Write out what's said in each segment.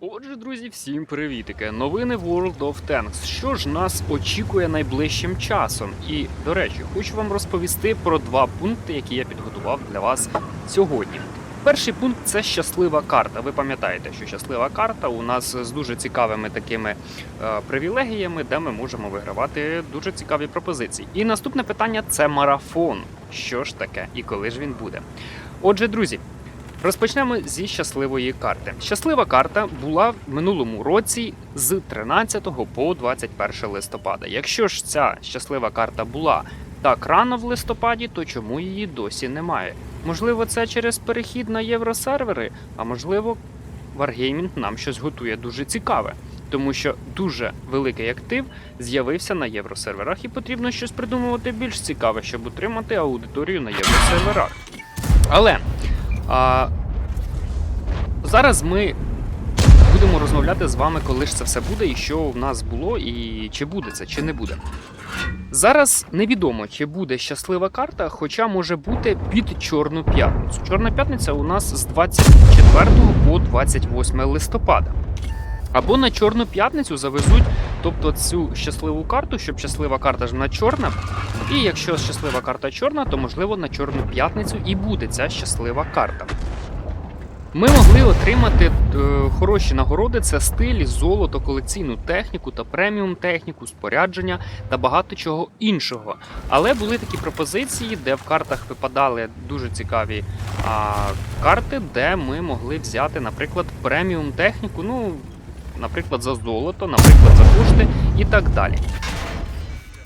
Отже, друзі, всім привітики! Новини World of Tanks. Що ж нас очікує найближчим часом? І, до речі, хочу вам розповісти про два пункти, які я підготував для вас сьогодні. Перший пункт це щаслива карта. Ви пам'ятаєте, що щаслива карта у нас з дуже цікавими такими е, привілегіями, де ми можемо вигравати дуже цікаві пропозиції. І наступне питання це марафон. Що ж таке і коли ж він буде? Отже, друзі, Розпочнемо зі щасливої карти. Щаслива карта була в минулому році з 13 по 21 листопада. Якщо ж ця щаслива карта була так рано в листопаді, то чому її досі немає? Можливо, це через перехід на євросервери, а можливо, Wargaming нам щось готує дуже цікаве. Тому що дуже великий актив з'явився на євросерверах, і потрібно щось придумувати більш цікаве, щоб утримати аудиторію на євросерверах. Але а, зараз ми будемо розмовляти з вами, коли ж це все буде, і що в нас було, і чи буде це, чи не буде. Зараз невідомо, чи буде щаслива карта, хоча може бути під Чорну п'ятницю. Чорна п'ятниця у нас з 24 по 28 листопада. Або на Чорну п'ятницю завезуть, тобто цю щасливу карту, щоб щаслива карта ж на чорна. І якщо щаслива карта чорна, то можливо на Чорну п'ятницю і буде ця щаслива карта. Ми могли отримати е, хороші нагороди: це стиль, золото, колекційну техніку та преміум техніку, спорядження та багато чого іншого. Але були такі пропозиції, де в картах випадали дуже цікаві а, карти, де ми могли взяти, наприклад, преміум техніку. Ну, наприклад, за золото, наприклад, за кошти і так далі.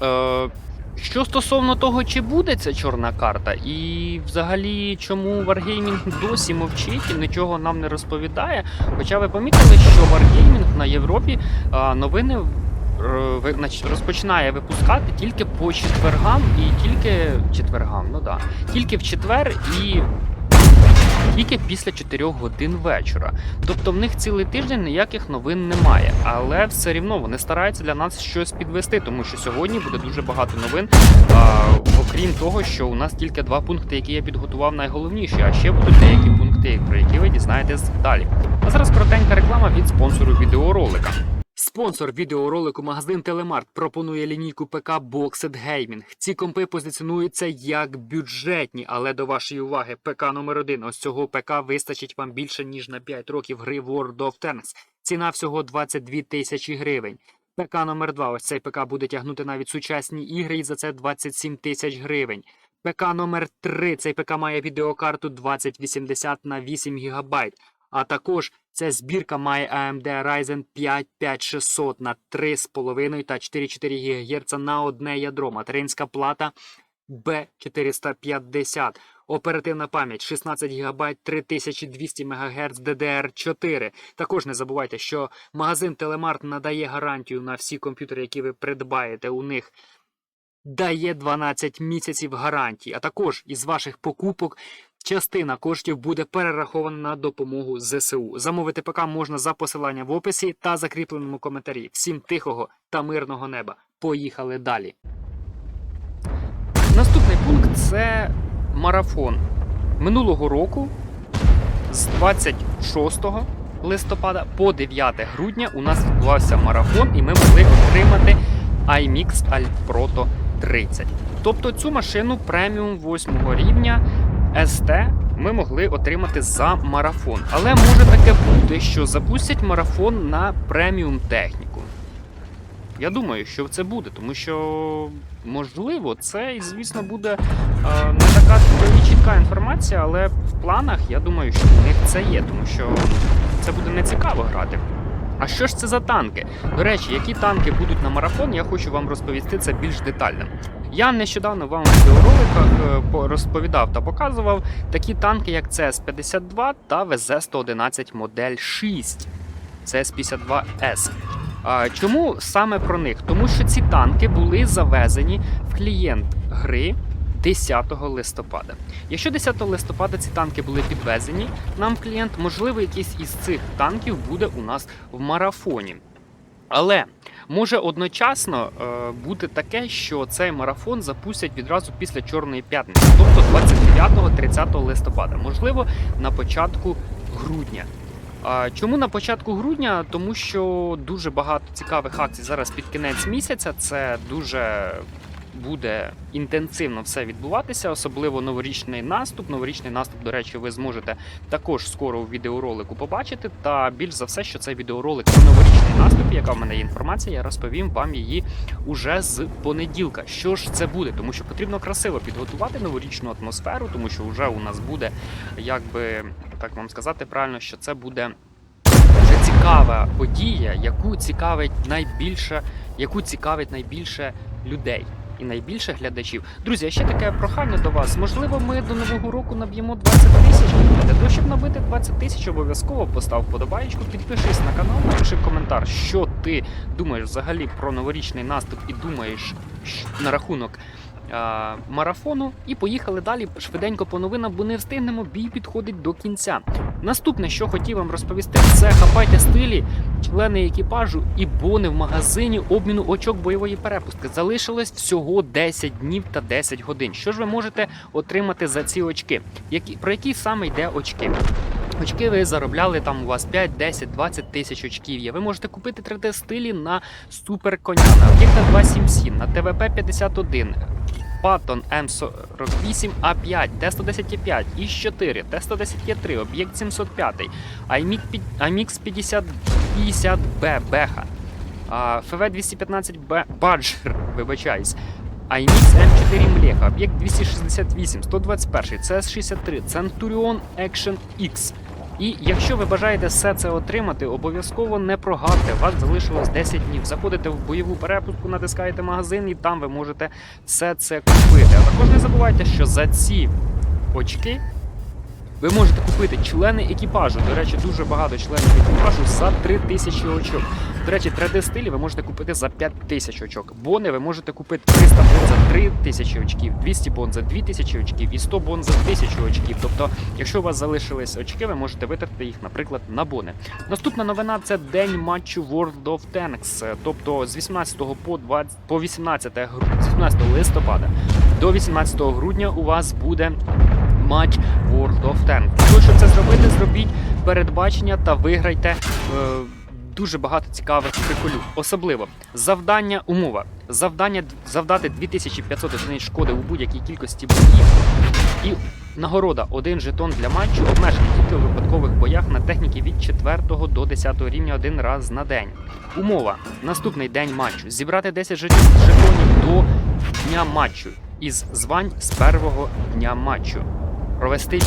Е, що стосовно того, чи буде ця чорна карта, і взагалі чому Wargaming досі мовчить і нічого нам не розповідає. Хоча ви помітили, що Wargaming на Європі а, новини е, розпочинає випускати тільки по четвергам і тільки четвергам, ну да, тільки в четвер і тільки після 4 годин вечора. Тобто в них цілий тиждень ніяких новин немає, але все рівно вони стараються для нас щось підвести, тому що сьогодні буде дуже багато новин. А, окрім того, що у нас тільки два пункти, які я підготував найголовніші, а ще будуть деякі пункти, про які ви дізнаєтесь далі. А зараз коротенька реклама від спонсору відеоролика. Спонсор відеоролику магазин Телемарт пропонує лінійку ПК Boxed Gaming. Ці компи позиціонуються як бюджетні, але до вашої уваги, ПК номер один. Ось цього ПК вистачить вам більше ніж на 5 років гри World of Tanks. Ціна всього 22 тисячі гривень. ПК номер 2 Ось цей ПК буде тягнути навіть сучасні ігри, і за це 27 тисяч гривень. ПК номер 3 Цей ПК має відеокарту 2080 на 8 ГБ. А також ця збірка має AMD Ryzen 5 5600 на 3,5 та 4,4 ГГц на одне ядро. Материнська плата B450. Оперативна пам'ять 16 ГБ 3200 МГц DDR4. Також не забувайте, що магазин Телемарт надає гарантію на всі комп'ютери, які ви придбаєте у них. Дає 12 місяців гарантії, а також із ваших покупок частина коштів буде перерахована на допомогу ЗСУ. Замовити ПК можна за посиланням в описі та закріпленому коментарі. Всім тихого та мирного неба. Поїхали далі. Наступний пункт це марафон. Минулого року з 26 листопада по 9 грудня у нас відбувався марафон, і ми могли отримати iMix Alproto 30. Тобто цю машину преміум 8 рівня ST ми могли отримати за марафон. Але може таке бути, що запустять марафон на преміум техніку. Я думаю, що це буде, тому що можливо, це, звісно, буде е, не така тобі чітка інформація, але в планах я думаю, що в них це є, тому що це буде нецікаво грати. А що ж це за танки? До речі, які танки будуть на марафон, я хочу вам розповісти це більш детально. Я нещодавно вам в відеороликах е, розповідав та показував такі танки, як CS-52 та ВЗ-111 модель 6. CS-52S. Чому саме про них? Тому що ці танки були завезені в клієнт гри 10 листопада. Якщо 10 листопада ці танки були підвезені нам в клієнт, можливо, якийсь із цих танків буде у нас в марафоні. Але може одночасно е, бути таке, що цей марафон запустять відразу після Чорної п'ятниці, тобто 29-30 листопада, можливо, на початку грудня. Чому на початку грудня? Тому що дуже багато цікавих акцій зараз під кінець місяця. Це дуже буде інтенсивно все відбуватися, особливо новорічний наступ. Новорічний наступ, до речі, ви зможете також скоро у відеоролику побачити. Та більш за все, що цей відеоролик про новорічний наступ, яка в мене є інформація, я розповім вам її уже з понеділка. Що ж це буде? Тому що потрібно красиво підготувати новорічну атмосферу, тому що вже у нас буде, якби так вам сказати правильно, що це буде цікава подія, яку цікавить найбільше, яку цікавить найбільше людей. І найбільше глядачів. Друзі, а ще таке прохання до вас. Можливо, ми до нового року наб'ємо 20 тисяч. Для того, щоб набити 20 тисяч, обов'язково постав вподобайку, підпишись на канал, напиши коментар, що ти думаєш взагалі про новорічний наступ і думаєш на рахунок марафону. І поїхали далі швиденько по новинам, бо не встигнемо. Бій підходить до кінця. Наступне, що хотів вам розповісти, це хапайте стилі, члени екіпажу і бони в магазині обміну очок бойової перепустки. Залишилось всього 10 днів та 10 годин. Що ж ви можете отримати за ці очки? Які про які саме йде очки? Очки ви заробляли там у вас 5, 10, 20 тисяч очків є. Ви можете купити 3D стилі на супер коня, на об'єкта 277, на ТВП 51, Patton М48 А5, Т110Е5, І4, Т110Е3, об'єкт 705, IMX 50 50Б Беха, ФВ215 Б Баджер, вибачаюсь. IMX М4 Млеха, об'єкт 268, 121, CS63, Centurion Action X. І якщо ви бажаєте все це отримати, обов'язково не прогавте. Вас залишилось 10 днів. Заходите в бойову перепустку, натискаєте магазин, і там ви можете все це купити. А також не забувайте, що за ці очки ви можете купити члени екіпажу. До речі, дуже багато членів екіпажу за 3000 очок. До речі, 3D стилі ви можете купити за 5000 очок. Бони ви можете купити 300 бон за 3000 очків, 200 бон за 2000 очків і 100 бон за 1000 очків. Тобто, якщо у вас залишились очки, ви можете витратити їх, наприклад, на бони. Наступна новина це день матчу World of Tanks. Тобто з 18 по 20, по 18, гру- з 18 листопада до 18 грудня у вас буде матч World of Tanks. Щоб це зробити, зробіть передбачення та виграйте. Е, Дуже багато цікавих приколів. Особливо завдання умова. Завдання завдати 2500 одиниць шкоди у будь-якій кількості боїв. І нагорода один жетон для матчу обмежений тільки у випадкових боях на техніки від 4 до 10 рівня один раз на день. Умова. Наступний день матчу. Зібрати 10 жетонів до дня матчу із звань з першого дня матчу. Провести бій.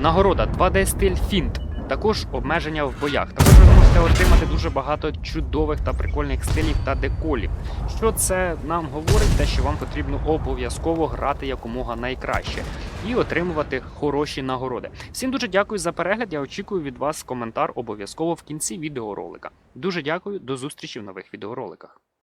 Нагорода 2D стиль фінт. Також обмеження в боях. Також ви можете отримати дуже багато чудових та прикольних стилів та деколів. Що це нам говорить? Те, що вам потрібно обов'язково грати якомога найкраще і отримувати хороші нагороди. Всім дуже дякую за перегляд. Я очікую від вас коментар обов'язково в кінці відеоролика. Дуже дякую, до зустрічі в нових відеороликах.